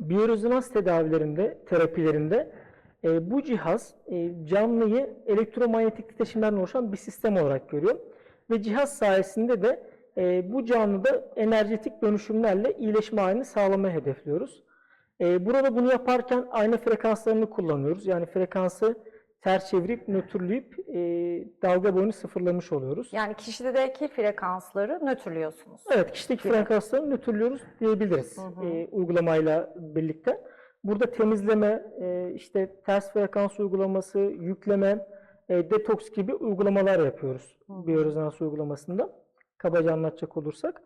Biyorezonans tedavilerinde, terapilerinde e, bu cihaz e, canlıyı elektromanyetik titreşimlerden oluşan bir sistem olarak görüyor. Ve cihaz sayesinde de e, bu canlıda enerjetik dönüşümlerle iyileşme halini sağlamayı hedefliyoruz. E, burada bunu yaparken ayna frekanslarını kullanıyoruz. Yani frekansı ters çevirip nötrleyip e, dalga boyunu sıfırlamış oluyoruz. Yani kişideki frekansları nötrlüyorsunuz. Evet, kişideki frekanslarını nötrlüyoruz diyebiliriz e, uygulamayla birlikte. Burada temizleme, e, işte ters frekans uygulaması, yükleme, e, detoks gibi uygulamalar yapıyoruz biyorezonans uygulamasında. Kabaca anlatacak olursak.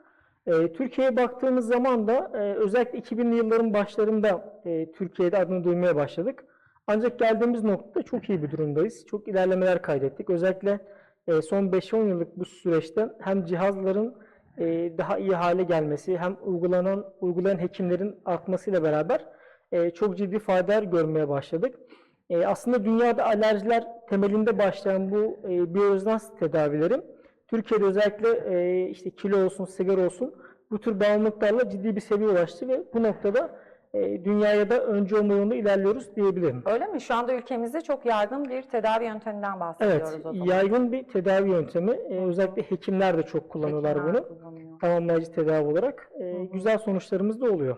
E, Türkiye'ye baktığımız zaman da e, özellikle 2000'li yılların başlarında e, Türkiye'de adını duymaya başladık. Ancak geldiğimiz noktada çok iyi bir durumdayız. Çok ilerlemeler kaydettik. Özellikle e, son 5-10 yıllık bu süreçte hem cihazların e, daha iyi hale gelmesi hem uygulanan uygulayan hekimlerin artmasıyla beraber e, çok ciddi faydalar görmeye başladık. Aslında dünyada alerjiler temelinde başlayan bu biyorezonans tedavileri Türkiye'de özellikle işte kilo olsun, sigara olsun bu tür bağımlılıklarla ciddi bir seviyeye ulaştı ve bu noktada dünyaya da önce olma yolunda ilerliyoruz diyebilirim. Öyle mi? Şu anda ülkemizde çok yaygın bir tedavi yönteminden bahsediyoruz Evet, o zaman. yaygın bir tedavi yöntemi. E, özellikle hekimler de çok kullanıyorlar Hekimler bunu. kullanıyor. Tamamlayıcı tedavi olarak. E, güzel sonuçlarımız da oluyor.